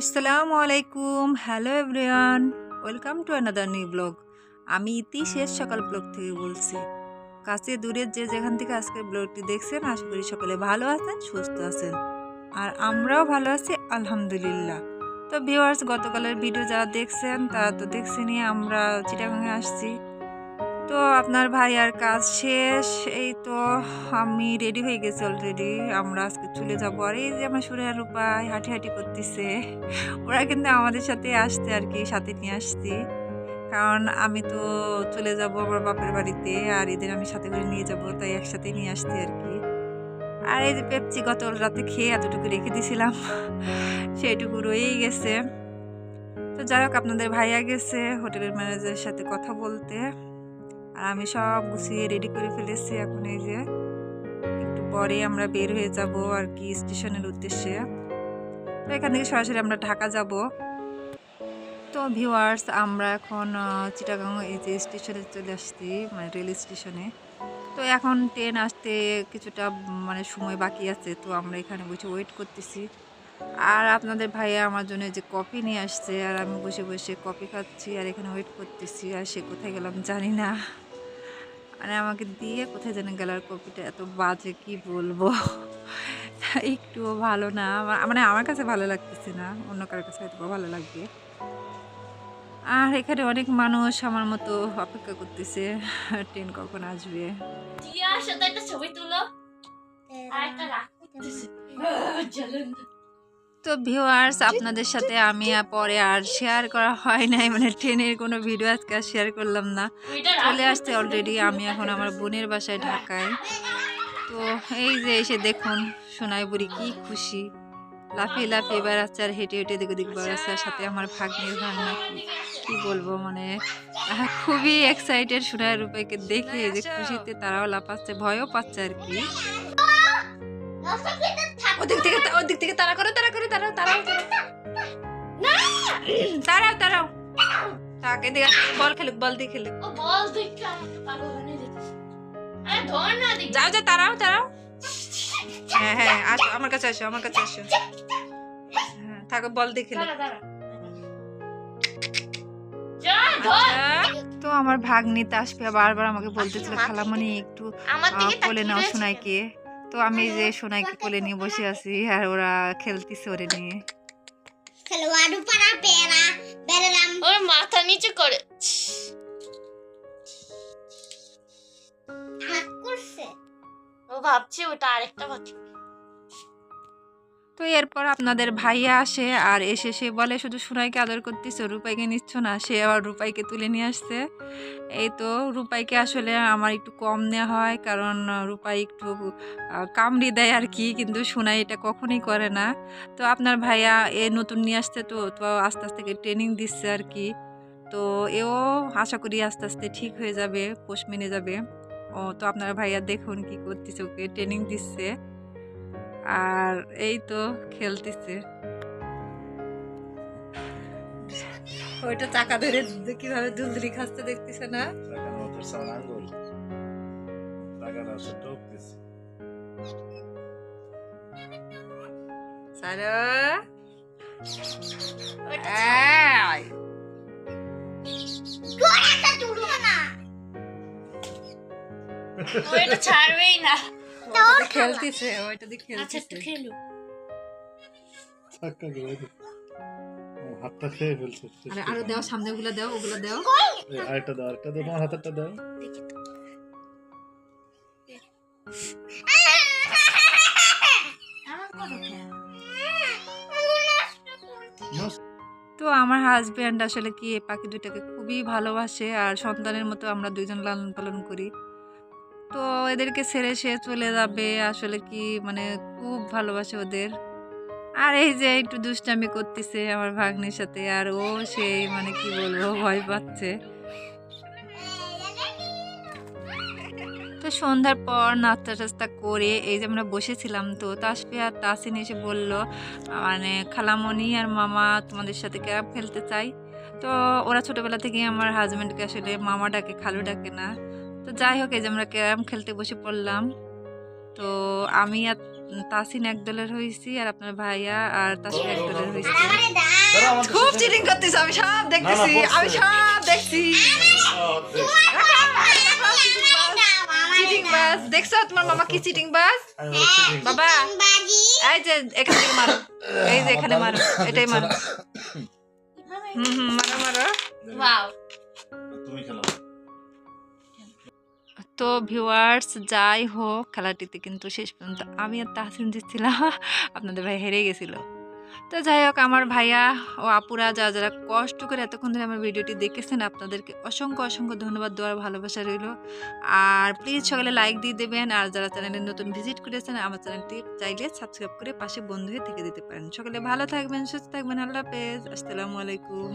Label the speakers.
Speaker 1: আসসালামু আলাইকুম। Hello everyone welcome to another new blog আমি ইতি শেষ সকাল ব্লগ থেকে বলছি। কাছে দূরের যে যেখান থেকে আজকের ব্লগটি দেখছেন, আশা করি সকলে ভালো আছেন, সুস্থ আছেন। আর আমরাও ভালো আছি, আলহামদুলিল্লাহ। তো ভিউয়ার্স গতকালের ভিডিও যারা দেখছেন, তারা তো দেখছেনই, আমরা চিটাগাঙে আসছি। তো আপনার ভাই আর কাজ শেষ, এই তো আমি রেডি হয়ে গেছি অলরেডি আমরা আজকে চলে যাব। আর এই যে আমার সুরের রূপায় হাঁটি হাঁটি করতেছে, ওরা কিন্তু আমাদের সাথে আসতে আর কি, সাথে নিয়ে আসছি। কারণ আমি তো চলে যাব আমার বাপের বাড়িতে, আর এদের আমি সাথে করে নিয়ে যাব, তাই একসাথে নিয়ে আসতে আর কি। আর এই যে পেপচি গত রাতে খেয়ে এতটুকু রেখে দিয়েছিলাম সেইটুকু রয়েই গেছে। তো যাই হোক, আপনাদের ভাইয়া গেছে, হোটেলের ম্যানেজারের সাথে কথা বলতে। আর আমি সব গুছিয়ে রেডি করে ফেলেছি এখন এই যে। একটু পরে আমরা বের হয়ে যাব আর কি স্টেশনের উদ্দেশ্যে। তো এখান থেকে সরাসরি আমরা ঢাকা যাব। তো ভিউয়ার্স আমরা এখন চিটাগাং এই যে স্টেশনে চলে আসছি মানে রেল স্টেশনে তো এখন ট্রেন আসতে কিছুটা মানে সময় বাকি আছে, তো আমরা এখানে বসে ওয়েট করতেছি। আর আপনাদের ভাইয়া আমার জন্য যে কফি নিয়ে আসছে, আর আমি বসে বসে কফি খাচ্ছি, আর এখানে ওয়েট করতেছি, আর সে কোথায় গেলাম জানি না। মানে আমাকে দিয়ে কোথায় যেন গেল আর কপিটা এত বাজে কি বলব একটুও ভালো না মানে আমার কাছে ভালো লাগতেছে না অন্য কারোর কাছে হয়তো ভালো লাগবে আর এখানে অনেক মানুষ আমার মতো অপেক্ষা করতেছে ট্রেন কখন আসবে
Speaker 2: একটা ছবি তুলো আর একটা
Speaker 1: তো ভিউয়ার্স আপনাদের সাথে আমি পরে আর শেয়ার করা হয় নাই। মানে ট্রেনের কোনো ভিডিও আজকে আর শেয়ার করলাম না। চলে আসতে অলরেডি আমি এখন আমার বোনের বাসায় ঢাকায়। তো এই যে এসে দেখুন সোনাই বুড়ি কি খুশি। লাফিয়ে লাফিয়ে বেড়াচ্ছে আর হেঁটে হেঁটে দিকে দিকে বেড়াচ্ছে। সাথে আমার ভাগ্নের ভাগনা কি বলব মানে খুবই এক্সাইটেড সোনাই রূপাইকে দেখে যে খুশিতে তারাও লাফাচ্ছে, ভয়ও পাচ্ছে আর কি। তারাও তারাও তাকে দিয়ে বল খেলুক বল দিয়ে খেলুক।
Speaker 2: ও বল দেখে আমাকে পাগল বানিয়ে দিতেছে আরে ধর না দেখ
Speaker 1: যাও যাও তারাও তারাও হ্যাঁ হ্যাঁ আসো আমার কাছে আসো আমার কাছে আসো। হ্যাঁ থাকো বল দিয়ে খেলুক। আচ্ছা, তো আমার ভাগ্নি তাসফিয়া বারবার আমাকে বলতেছিল খালামণি একটু
Speaker 2: আমার
Speaker 1: আহ,
Speaker 2: দিকে
Speaker 1: কোলে নাও সোনাইকে। তো আমি এই যে সোনাইকে কোলে নিয়ে বসে আছি আর ওরা খেলতেছে ওরে নিয়ে।
Speaker 3: খেলোয়াড় পাড়া পেরা। বেরলাম
Speaker 2: ওর মাথা নিচে করে।
Speaker 3: করছে
Speaker 2: ও ভাবছে ওটা আরেকটা পাখি
Speaker 1: তো এরপর আপনাদের ভাইয়া আসে আর এসে সে বলে, শুধু সুনাইকে আদর করতেছে, রূপাইকে নিচ্ছ না। সে আবার রূপাইকে তুলে নিয়ে আসছে। এই তো রূপাইকে আসলে আমার একটু কম নেওয়া হয়, কারণ রূপাই একটু কামড়ি দেয় আর কি, কিন্তু সোনাই এটা কখনই করে না। তো আপনার ভাইয়া এ নতুন নিয়ে আসছে তো তো আস্তে আস্তে ট্রেনিং দিচ্ছে আর কি। তো এও আশা করি আস্তে আস্তে ঠিক হয়ে যাবে, পোষ মেনে যাবে। ও তো আপনার ভাইয়া দেখুন কি করতেছে, ওকে ট্রেনিং দিচ্ছে। আর এই তো খেলতেছে। ওইটা চাকা ধরে কীভাবে দুলদুলি খাচ্ছে দেখতেছে না?
Speaker 3: তুলো না।
Speaker 2: ও এটা
Speaker 1: ওইটা দিয়ে খেলতেছে।
Speaker 2: আচ্ছা একটু
Speaker 1: খেলতেছে
Speaker 2: খেলু
Speaker 4: Saca হাতটা খেয়ে ফেলছে।
Speaker 1: আরে আরও দাও সামনে ওগুলো দাও ওগুলো দাও।
Speaker 4: আরেকটা দাও আরেকটা দাও তোমার হাতেরটা দাও।
Speaker 2: তো।
Speaker 1: আমার হাজব্যান্ড আসলে কি পাখি দুটাকে খুবই ভালোবাসে আর সন্তানের মতো আমরা দুইজন লালন পালন করি। তো এদেরকে ছেড়ে সে চলে যাবে। আসলে কি মানে খুব ভালোবাসে ওদের। আর এই যে একটু দুষ্টামি করতেছে আমার ভাগ্নির সাথে, আর ও সেই মানে কি বলব, ভয় পাচ্ছে। তো সন্ধ্যার পর নাস্তা টাস্তা করে এই যে আমরা বসেছিলাম, তো তাসফিয়া আর তাসিন এসে বলল মানে খালামণি আর মামা তোমাদের সাথে ক্যারাম খেলতে চাই। তো ওরা ছোটোবেলা থেকে আমার হাজব্যান্ডকে আসলে মামা ডাকে খালু ডাকে না। তো যাই হোক এই যে আমরা ক্যারাম খেলতে বসে পড়লাম। তো আমি আর তাসিন এক দলের হয়েছি আর আপনার ভাইয়া আর তাসিন এক দলের হয়েছি খুব চিটিং করতেছ আমি সব দেখতেছি আমি সব দেখছি। চিটিং বাস দেখছ তোমার মামা কি চিটিং বাস। বাবা এই যে এখান থেকে মারো এই যে এখানে মারো এটাই মারো। হুম হুম মারো মারো।
Speaker 2: ওয়াও
Speaker 4: তুমি খেলো।
Speaker 1: তো ভিউয়ার্স যাই হোক, খেলাটিতে কিন্তু শেষ পর্যন্ত আমি আর তাহসিন জিতছিলাম আপনাদের ভাই হেরে গেছিল। তো যাই হোক, আমার ভাইয়া ও আপুরা যারা যারা কষ্ট করে এতক্ষণ ধরে আমার ভিডিওটি দেখেছেন, আপনাদেরকে অসংখ্য অসংখ্য ধন্যবাদ দেওয়ার ভালোবাসা রইল। আর প্লিজ সকালে লাইক দিয়ে দেবেন, আর যারা চ্যানেলে নতুন ভিজিট করেছেন, আমার চ্যানেলটি চাইলে সাবস্ক্রাইব করে পাশে বন্ধু হয়ে থেকে দিতে পারেন। সকালে ভালো থাকবেন, সুস্থ থাকবেন, আল্লাহ হাফেজ, আসসালামু আলাইকুম।